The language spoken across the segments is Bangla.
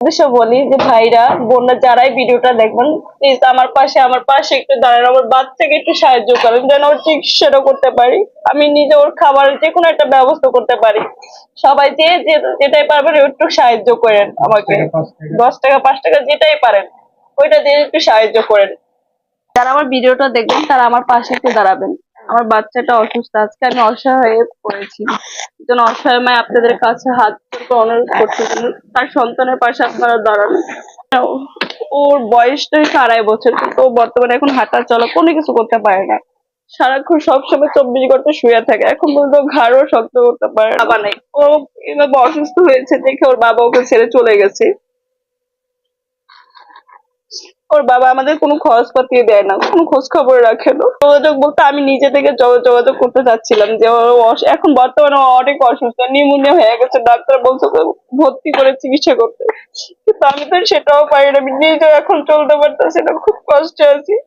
উদ্দেশ্য বলি যে ভাইরা বোনরা যারাই ভিডিওটা দেখবেন প্লিজ আমার পাশে আমার পাশে একটু দাঁড়ান আমার বাচ্চাকে একটু সাহায্য করেন যেন ওর চিকিৎসাটা করতে পারি। আমি নিজে ওর খাবারের যে কোনো একটা ব্যবস্থা করতে পারি। সবাই যে যেটাই পারবেন একটু সাহায্য করেন আমাকে। দশ টাকা পাঁচ টাকা যেটাই পারেন ওইটা দিয়ে একটু সাহায্য করেন। যারা আমার ভিডিওটা দেখবেন তারা আমার পাশে একটু দাঁড়াবেন। আমার বাচ্চাটা অসুস্থ আজকে আমি অসহায় হয়ে পড়েছি। যেন অসহায় মায় আপনাদের কাছে হাত করে অনুরোধ করতে তার সন্তানের পাশে আপনারা দাঁড়ান। ওর বয়সটা হচ্ছে আড়াই বছর কিন্তু বর্তমানে এখন হাঁটা চলা কোনো কিছু করতে পারে না। সারাক্ষণ সবসময় চব্বিশ ঘণ্টা শুয়ে থাকে। এখন পর্যন্ত ঘাড়ও শক্ত করতে পারে না। বাবা নেই। ও এভাবে অসুস্থ হয়েছে দেখে ওর বাবা ওকে ছেড়ে চলে গেছে। ওর বাবা আমাদের কোনো খরচপাতি দেয় না, কোনো খোঁজ খবর রাখে না। যোগাযোগ বলতে আমি নিজে থেকে যোগ- যোগাযোগ করতে চাচ্ছিলাম যে এখন বর্তমানে অনেক অসুস্থ নিউমোনিয়া হয়ে গেছে, ডাক্তার বলছে ভর্তি করে চিকিৎসা করতে। কিন্তু আমি তো সেটাও পারি না, আমি নিজেও এখন চলতে পারতেছি না, খুব কষ্টে আছি।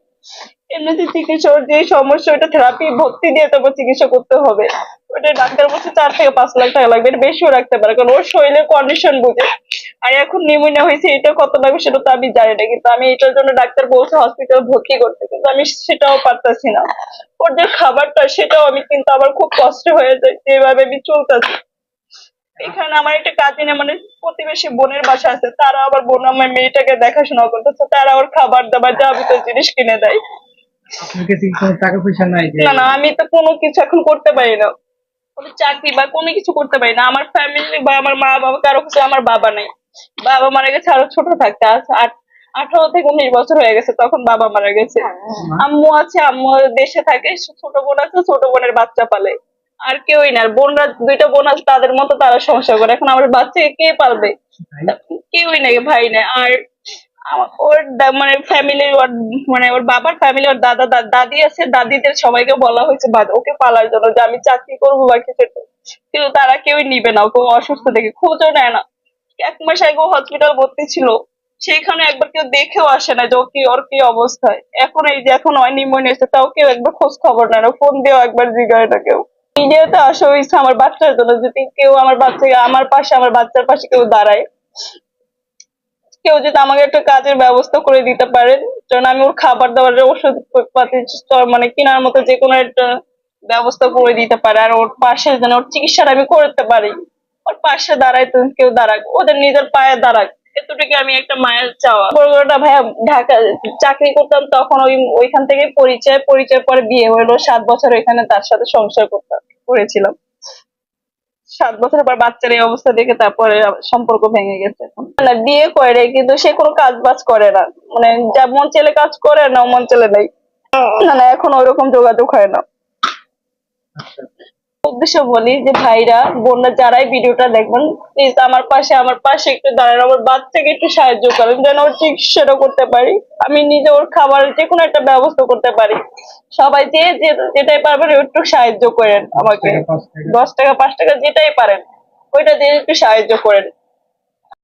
এমনিতে চিকিৎসা, ওর যে সমস্যা ওটা থেরাপি ভর্তি দিয়ে তারপর চিকিৎসা করতে হবে। ওটা ডাক্তার বলছে চার থেকে পাঁচ লাখ টাকা লাগবে এর বেশিও রাখতে পারে, কারণ ওর শরীরের কন্ডিশন বুঝে। আর এখন নিউমোনিয়া হয়েছে এটা কত লাগবে সেটা তো আমি জানি না কিন্তু আমি এটার জন্য ডাক্তার বলছে হসপিটাল ভর্তি করতে কিন্তু আমি সেটাও পারতাছি না। ওর যে খাবারটা সেটাও আমি কিন্তু আমার খুব কষ্ট হয়ে যায় যেভাবে আমি চলতেছি। এখানে আমার একটা কাজিন মানে প্রতিবেশী বোনের বাসা আছে তারা আবার বোন আমার মেয়েটাকে দেখাশোনা করতেছে তারা ওর খাবার দাবার যাবতীয় জিনিস কিনে দেয়। টাকা পয়সা নাই না না আমি তো কোনো কিছু এখন করতে পারি না। কোনো চাকরি বা কোনো কিছু করতে পারি না আমার ফ্যামিলি বা আমার মা বাবা কারও কাছে আমার বাবা নেই। বাবা মারা গেছে আরও ছোট থাকতে আজ আট আঠারো থেকে উনিশ বছর হয়ে গেছে তখন বাবা মারা গেছে। আম্মু আছে আম্মু দেশে থাকে ছোট বোন আছে ছোট বোনের বাচ্চা পালে। আর কেউই না বোনরা দুইটা বোন আছে তাদের মতো তারা সংসার করে। এখন আমার বাচ্চাকে কে পালবে? কেউই নাই ভাই নাই। আর ওর মানে ফ্যামিলি ওর মানে ওর বাবার ফ্যামিলি ওর দাদা দাদি আছে দাদিদের সবাইকে বলা হয়েছে বা- ওকে পালার জন্য যে আমি চাকরি করব বা কিছু কিন্তু তারা কেউই নিবে না ওকে অসুস্থ দেখে। খোঁজও নেয় না। এক মাস আগে হসপিটাল ভর্তি ছিল। সেইখানে একবার কেউ দেখেও আসে না যে কি ওর কি অবস্থায় এখন এই যে এখন হয় নিউমোনিয়া এসে তাও কেউ একবার খোঁজ খবর নেয় না। ফোন দিয়েও একবার জিজ্ঞাসা না কেউ। মিডিয়াতে আসা হয়েছে আমার বাচ্চার জন্য, যদি কেউ আমার বাচ্চাকে আমার পাশে, আমার বাচ্চার পাশে কেউ দাঁড়ায়। কেউ যদি আমাকে একটা কাজের ব্যবস্থা করে দিতে পারেন, কারণ আমি ওর খাবার দাবারের ওষুধ পাতি মানে কেনার মতো যে কোনো একটা ব্যবস্থা করে দিতে পারে। আর ওর পাশে যেন ওর চিকিৎসাটা আমি করতে পারি। ওর পাশে দাঁড়ায় তো কেউ দাঁড়াক, ওদের নিজের পায়ে দাঁড়াক। এতটুকু আমি একটা মায়ের চাওয়া। বড়টা ভাইয়া ঢাকা চাকরি করতাম, তখন ওই, ওইখান থেকে পরিচয় পরিচয় পরে বিয়ে হলো। সাত বছর ওইখানে তার সাথে সংসার করতাম, করেছিলাম। সাত বছর পর বাচ্চার এই অবস্থা দেখে তারপরে সম্পর্ক ভেঙে গেছে না বিয়ে করে কিন্তু সে কোনো কাজ বাজ করে না। মানে যেমন ছেলে কাজ করে না মন ছেলে নেই। না না, এখন ওইরকম যোগাযোগ হয় না। উদ্দেশ্য বলি যে ভাইরা বোনরা যারাই ভিডিওটা দেখবেন প্লিজ আমার পাশে আমার পাশে একটু দাঁড়ান আমার বাচ্চাকে একটু সাহায্য করেন যেন ওর চিকিৎসাটা করতে পারি। আমি নিজে ওর খাবারের যে কোনো একটা ব্যবস্থা করতে পারি। সবাই যে যেটাই পারবেন একটু সাহায্য করেন আমাকে। দশ টাকা পাঁচ টাকা যেটাই পারেন ওইটা দিয়ে একটু সাহায্য করেন।